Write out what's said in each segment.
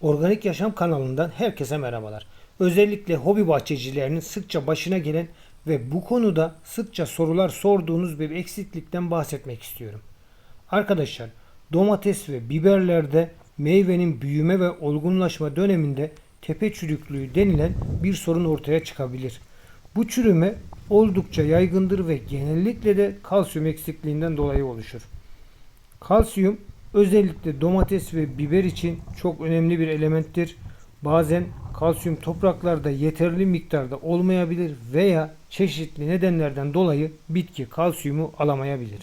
Organik Yaşam kanalından herkese merhabalar. Özellikle hobi bahçecilerinin sıkça başına gelen ve bu konuda sıkça sorular sorduğunuz bir eksiklikten bahsetmek istiyorum. Arkadaşlar, domates ve biberlerde meyvenin büyüme ve olgunlaşma döneminde tepe çürüklüğü denilen bir sorun ortaya çıkabilir. Bu çürüme oldukça yaygındır ve genellikle de kalsiyum eksikliğinden dolayı oluşur. Kalsiyum özellikle domates ve biber için çok önemli bir elementtir. Bazen kalsiyum topraklarda yeterli miktarda olmayabilir veya çeşitli nedenlerden dolayı bitki kalsiyumu alamayabilir.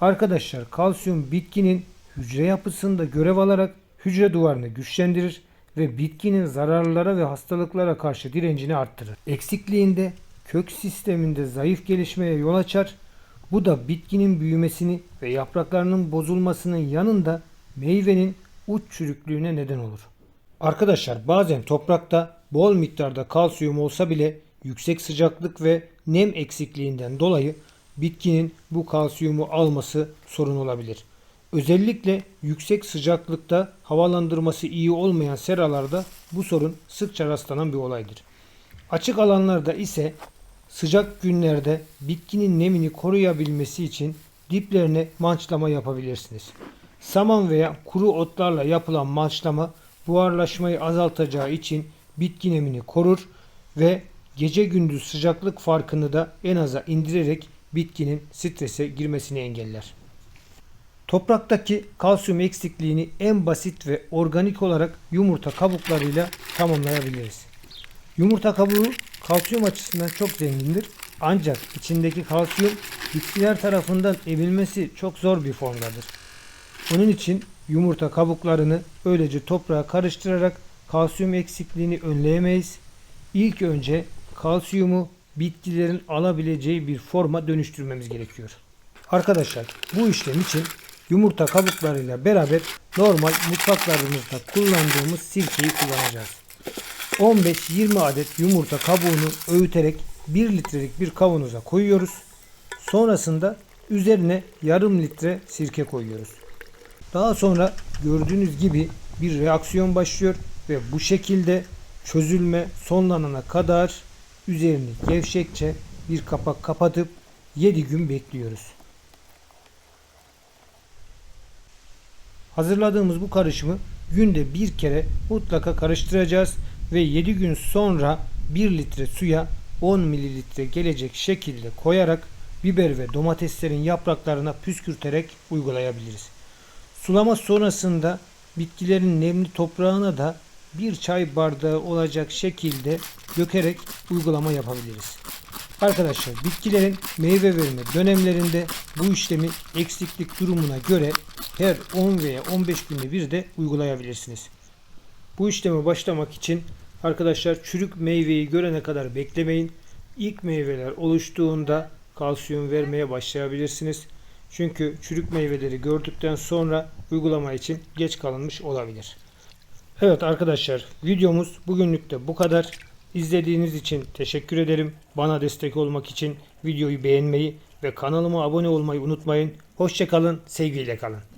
Arkadaşlar kalsiyum bitkinin hücre yapısında görev alarak hücre duvarını güçlendirir ve bitkinin zararlara ve hastalıklara karşı direncini arttırır. Eksikliğinde kök sisteminde zayıf gelişmeye yol açar. Bu da bitkinin büyümesini ve yapraklarının bozulmasının yanında meyvenin uç çürüklüğüne neden olur. Arkadaşlar bazen toprakta bol miktarda kalsiyum olsa bile yüksek sıcaklık ve nem eksikliğinden dolayı bitkinin bu kalsiyumu alması sorun olabilir. Özellikle yüksek sıcaklıkta havalandırması iyi olmayan seralarda bu sorun sıkça rastlanan bir olaydır. Açık alanlarda ise sıcak günlerde bitkinin nemini koruyabilmesi için diplerine mançlama yapabilirsiniz. Saman veya kuru otlarla yapılan mançlama buharlaşmayı azaltacağı için bitki nemini korur ve gece gündüz sıcaklık farkını da en aza indirerek bitkinin strese girmesini engeller. Topraktaki kalsiyum eksikliğini en basit ve organik olarak yumurta kabuklarıyla tamamlayabiliriz. Yumurta kabuğu kalsiyum açısından çok zengindir. Ancak içindeki kalsiyum bitkiler tarafından emilmesi çok zor bir formdadır. Onun için yumurta kabuklarını öylece toprağa karıştırarak kalsiyum eksikliğini önleyemeyiz. İlk önce kalsiyumu bitkilerin alabileceği bir forma dönüştürmemiz gerekiyor. Arkadaşlar bu işlem için yumurta kabuklarıyla beraber normal mutfaklarımızda kullandığımız sirkeyi kullanacağız. 15-20 adet yumurta kabuğunu öğüterek 1 litrelik bir kavanoza koyuyoruz. Sonrasında üzerine yarım litre sirke koyuyoruz. Daha sonra gördüğünüz gibi bir reaksiyon başlıyor ve bu şekilde çözülme sonlanana kadar üzerini gevşekçe bir kapak kapatıp 7 gün bekliyoruz. Hazırladığımız bu karışımı günde bir kere mutlaka karıştıracağız ve 7 gün sonra 1 litre suya 10 mililitre gelecek şekilde koyarak biber ve domateslerin yapraklarına püskürterek uygulayabiliriz. Sulama sonrasında bitkilerin nemli toprağına da bir çay bardağı olacak şekilde dökerek uygulama yapabiliriz. Arkadaşlar bitkilerin meyve verme dönemlerinde bu işlemi eksiklik durumuna göre her 10 veya 15 günde bir de uygulayabilirsiniz. Bu işleme başlamak için arkadaşlar çürük meyveyi görene kadar beklemeyin. İlk meyveler oluştuğunda kalsiyum vermeye başlayabilirsiniz. Çünkü çürük meyveleri gördükten sonra uygulama için geç kalınmış olabilir. Evet arkadaşlar videomuz bugünlük de bu kadar. İzlediğiniz için teşekkür ederim. Bana destek olmak için videoyu beğenmeyi ve kanalıma abone olmayı unutmayın. Hoşçakalın, sevgiyle kalın.